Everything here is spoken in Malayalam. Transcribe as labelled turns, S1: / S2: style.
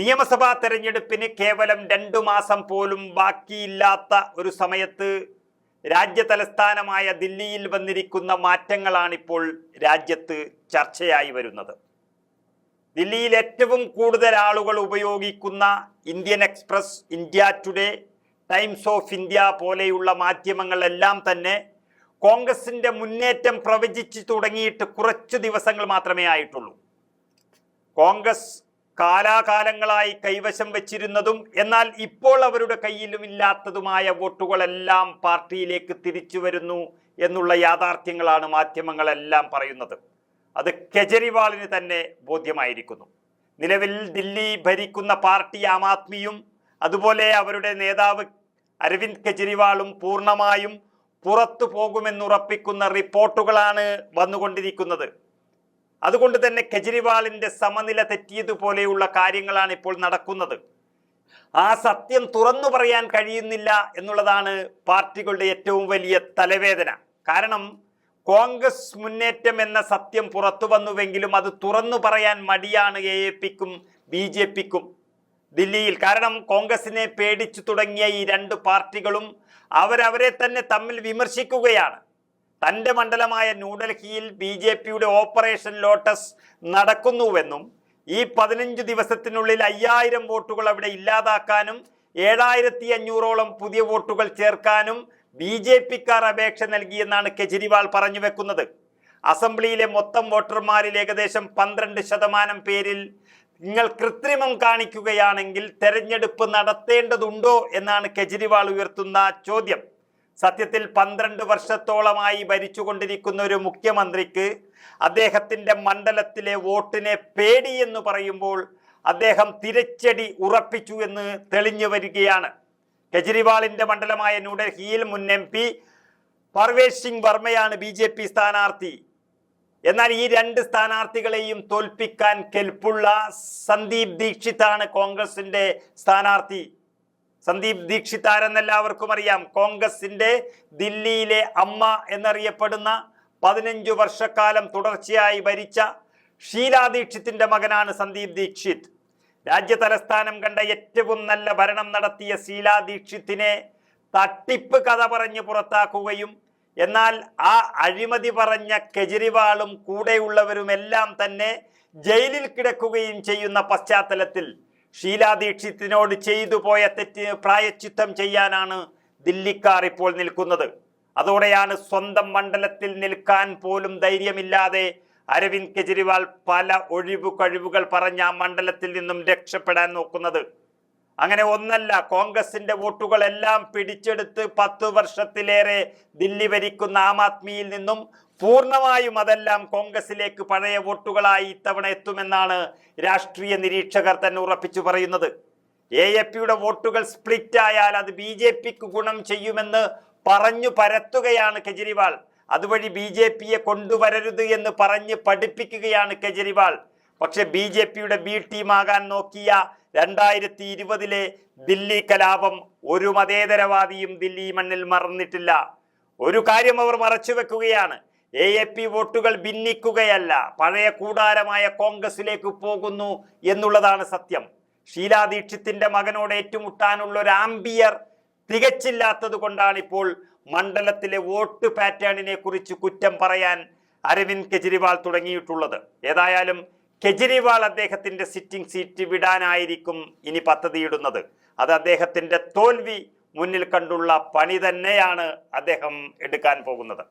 S1: നിയമസഭാ തെരഞ്ഞെടുപ്പിന് കേവലം രണ്ടു മാസം പോലും ബാക്കിയില്ലാത്ത ഒരു സമയത്ത് രാജ്യ തലസ്ഥാനമായ ദില്ലിയിൽ വന്നിരിക്കുന്ന മാറ്റങ്ങളാണിപ്പോൾ രാജ്യത്ത് ചർച്ചയായി വരുന്നത്. ദില്ലിയിൽ ഏറ്റവും കൂടുതൽ ആളുകൾ ഉപയോഗിക്കുന്ന Indian Express India Today Times of India പോലെയുള്ള മാധ്യമങ്ങളെല്ലാം തന്നെ കോൺഗ്രസിന്റെ മുന്നേറ്റം പ്രവചിച്ചു തുടങ്ങിയിട്ട് കുറച്ചു ദിവസങ്ങൾ മാത്രമേ ആയിട്ടുള്ളൂ. കോൺഗ്രസ് കാലാകാലങ്ങളായി കൈവശം വെച്ചിരുന്നതും എന്നാൽ ഇപ്പോൾ അവരുടെ കയ്യിലും ഇല്ലാത്തതുമായ വോട്ടുകളെല്ലാം പാർട്ടിയിലേക്ക് തിരിച്ചു വരുന്നു എന്നുള്ള യാഥാർത്ഥ്യങ്ങളാണ് മാധ്യമങ്ങളെല്ലാം പറയുന്നത്. അത് കെജ്രിവാളിന് തന്നെ ബോധ്യമായിരിക്കുന്നു. നിലവിൽ ദില്ലി ഭരിക്കുന്ന പാർട്ടി ആം ആദ്മിയും അതുപോലെ അവരുടെ നേതാവ് അരവിന്ദ് കെജ്രിവാളും പൂർണമായും പുറത്തു പോകുമെന്നുറപ്പിക്കുന്ന റിപ്പോർട്ടുകളാണ് വന്നുകൊണ്ടിരിക്കുന്നത്. അതുകൊണ്ട് തന്നെ കെജ്രിവാളിന്റെ സമനില തെറ്റിയതുപോലെയുള്ള കാര്യങ്ങളാണ് ഇപ്പോൾ നടക്കുന്നത്. ആ സത്യം തുറന്നു പറയാൻ കഴിയുന്നില്ല എന്നുള്ളതാണ് പാർട്ടികളുടെ ഏറ്റവും വലിയ തലവേദന. കാരണം കോൺഗ്രസ് മുന്നേറ്റം എന്ന സത്യം പുറത്തു വന്നുവെങ്കിലും അത് തുറന്നു പറയാൻ മടിയാണ് എ എ പിക്കും ബി ജെ പിക്കും ദില്ലിയിൽ. കാരണം കോൺഗ്രസിനെ പേടിച്ചു തുടങ്ങിയ ഈ രണ്ട് പാർട്ടികളും അവരവരെ തന്നെ തമ്മിൽ വിമർശിക്കുകയാണ്. തന്റെ മണ്ഡലമായ ന്യൂഡൽഹിയിൽ ബി ജെ പിയുടെ ഓപ്പറേഷൻ ലോട്ടസ് നടക്കുന്നുവെന്നും ഈ പതിനഞ്ച് ദിവസത്തിനുള്ളിൽ അയ്യായിരം വോട്ടുകൾ അവിടെ ഇല്ലാതാക്കാനും ഏഴായിരത്തി അഞ്ഞൂറോളം പുതിയ വോട്ടുകൾ ചേർക്കാനും ബി ജെ പിക്കാർ അപേക്ഷ നൽകിയെന്നാണ് കെജ്രിവാൾ പറഞ്ഞു വെക്കുന്നത്. അസംബ്ലിയിലെ മൊത്തം വോട്ടർമാരിൽ ഏകദേശം പന്ത്രണ്ട് ശതമാനം പേരിൽ നിങ്ങൾ കൃത്രിമം കാണിക്കുകയാണെങ്കിൽ തെരഞ്ഞെടുപ്പ് നടത്തേണ്ടതുണ്ടോ എന്നാണ് കെജ്രിവാൾ ഉയർത്തുന്ന ചോദ്യം. സത്യത്തിൽ പന്ത്രണ്ട് വർഷത്തോളമായി ഭരിച്ചുകൊണ്ടിരിക്കുന്ന ഒരു മുഖ്യമന്ത്രിക്ക് അദ്ദേഹത്തിന്റെ മണ്ഡലത്തിലെ വോട്ടിനെ പേടി എന്ന് പറയുമ്പോൾ അദ്ദേഹം തിരച്ചടി ഉറപ്പിച്ചു എന്ന് തെളിഞ്ഞു വരികയാണ്. കെജ്രിവാളിന്റെ മണ്ഡലമായ ന്യൂഡൽഹിയിൽ മുൻ എം പി പർവേഷ് സിംഗ് വർമ്മയാണ് ബി ജെ പി സ്ഥാനാർത്ഥി. എന്നാൽ ഈ രണ്ട് സ്ഥാനാർത്ഥികളെയും തോൽപ്പിക്കാൻ കെൽപ്പുള്ള സന്ദീപ് ദീക്ഷിതാണ് കോൺഗ്രസിന്റെ സ്ഥാനാർത്ഥി. സന്ദീപ് ദീക്ഷിതാർ എന്നെല്ലാവർക്കും അറിയാം. കോൺഗ്രസിന്റെ ദില്ലിയിലെ അമ്മ എന്നറിയപ്പെടുന്ന പതിനഞ്ചു വർഷക്കാലം തുടർച്ചയായി ഭരിച്ച ഷീലാ ദീക്ഷിത്തിന്റെ മകനാണ് സന്ദീപ് ദീക്ഷിത്. രാജ്യ തലസ്ഥാനം കണ്ട ഏറ്റവും നല്ല ഭരണം നടത്തിയ ശീലാ ദീക്ഷിത്തിനെ തട്ടിപ്പ് കഥ പറഞ്ഞ് പുറത്താക്കുകയും എന്നാൽ ആ അഴിമതി പറഞ്ഞ കെജ്രിവാളും കൂടെയുള്ളവരുമെല്ലാം തന്നെ ജയിലിൽ കിടക്കുകയും ചെയ്യുന്ന പശ്ചാത്തലത്തിൽ ഷീലാ ദീക്ഷിത്തിനോട് ചെയ്തു പോയ തെറ്റിന് പ്രായച്ചിത്തം ചെയ്യാനാണ് ദില്ലിക്കാർ ഇപ്പോൾ നിൽക്കുന്നത്. അതോടെയാണ് സ്വന്തം മണ്ഡലത്തിൽ നിൽക്കാൻ പോലും ധൈര്യമില്ലാതെ അരവിന്ദ് കെജ്രിവാൾ പല ഒഴിവു കഴിവുകൾ പറഞ്ഞ ആ മണ്ഡലത്തിൽ നിന്നും രക്ഷപ്പെടാൻ നോക്കുന്നത്. അങ്ങനെ ഒന്നല്ല കോൺഗ്രസിന്റെ വോട്ടുകളെല്ലാം പിടിച്ചെടുത്ത് പത്ത് വർഷത്തിലേറെ ദില്ലി ഭരിക്കുന്ന ആം ആദ്മിയിൽ നിന്നും പൂർണമായും അതെല്ലാം കോൺഗ്രസിലേക്ക് പഴയ വോട്ടുകളായി ഇത്തവണ എത്തുമെന്നാണ് രാഷ്ട്രീയ നിരീക്ഷകർ തന്നെ ഉറപ്പിച്ചു പറയുന്നത്. എ എ പിയുടെ വോട്ടുകൾ സ്പ്ലിറ്റ് ആയാൽ അത് ബി ജെ പിക്ക് ഗുണം ചെയ്യുമെന്ന് പറഞ്ഞു പരത്തുകയാണ് കെജ്രിവാൾ. അതുവഴി ബി ജെ പിയെ കൊണ്ടുവരരുത് എന്ന് പറഞ്ഞ് പഠിപ്പിക്കുകയാണ് കെജ്രിവാൾ. പക്ഷെ ബി ജെ പിയുടെ ബി ടീമാകാൻ നോക്കിയ രണ്ടായിരത്തി ഇരുപതിലെ ദില്ലി കലാപം ഒരു മതേതരവാദിയും ദില്ലി മണ്ണിൽ മറന്നിട്ടില്ല. ഒരു കാര്യം അവർ മറച്ചു വെക്കുകയാണ്. എ എ പി വോട്ടുകൾ ഭിന്നിക്കുകയല്ല. പഴയ കൂടാരമായ കോൺഗ്രസിലേക്ക് പോകുന്നു എന്നുള്ളതാണ് സത്യം. ഷീലാ ദീക്ഷിത്തിന്റെ മകനോട് ഏറ്റുമുട്ടാനുള്ള ഒരു ആംബിയർ തികച്ചില്ലാത്തത് കൊണ്ടാണ് ഇപ്പോൾ മണ്ഡലത്തിലെ വോട്ട് പാറ്റേണിനെ കുറിച്ച് കുറ്റം പറയാൻ അരവിന്ദ് കെജ്രിവാൾ തുടങ്ങിയിട്ടുള്ളത്. ഏതായാലും കെജ്രിവാൾ അദ്ദേഹത്തിന്റെ സിറ്റിംഗ് സീറ്റ് വിടാനായിരിക്കും ഇനി പദ്ധതിയിടുന്നത്. അത് അദ്ദേഹത്തിന്റെ തോൽവി മുന്നിൽ കണ്ടുള്ള പണി തന്നെയാണ് അദ്ദേഹം എടുക്കാൻ പോകുന്നത്.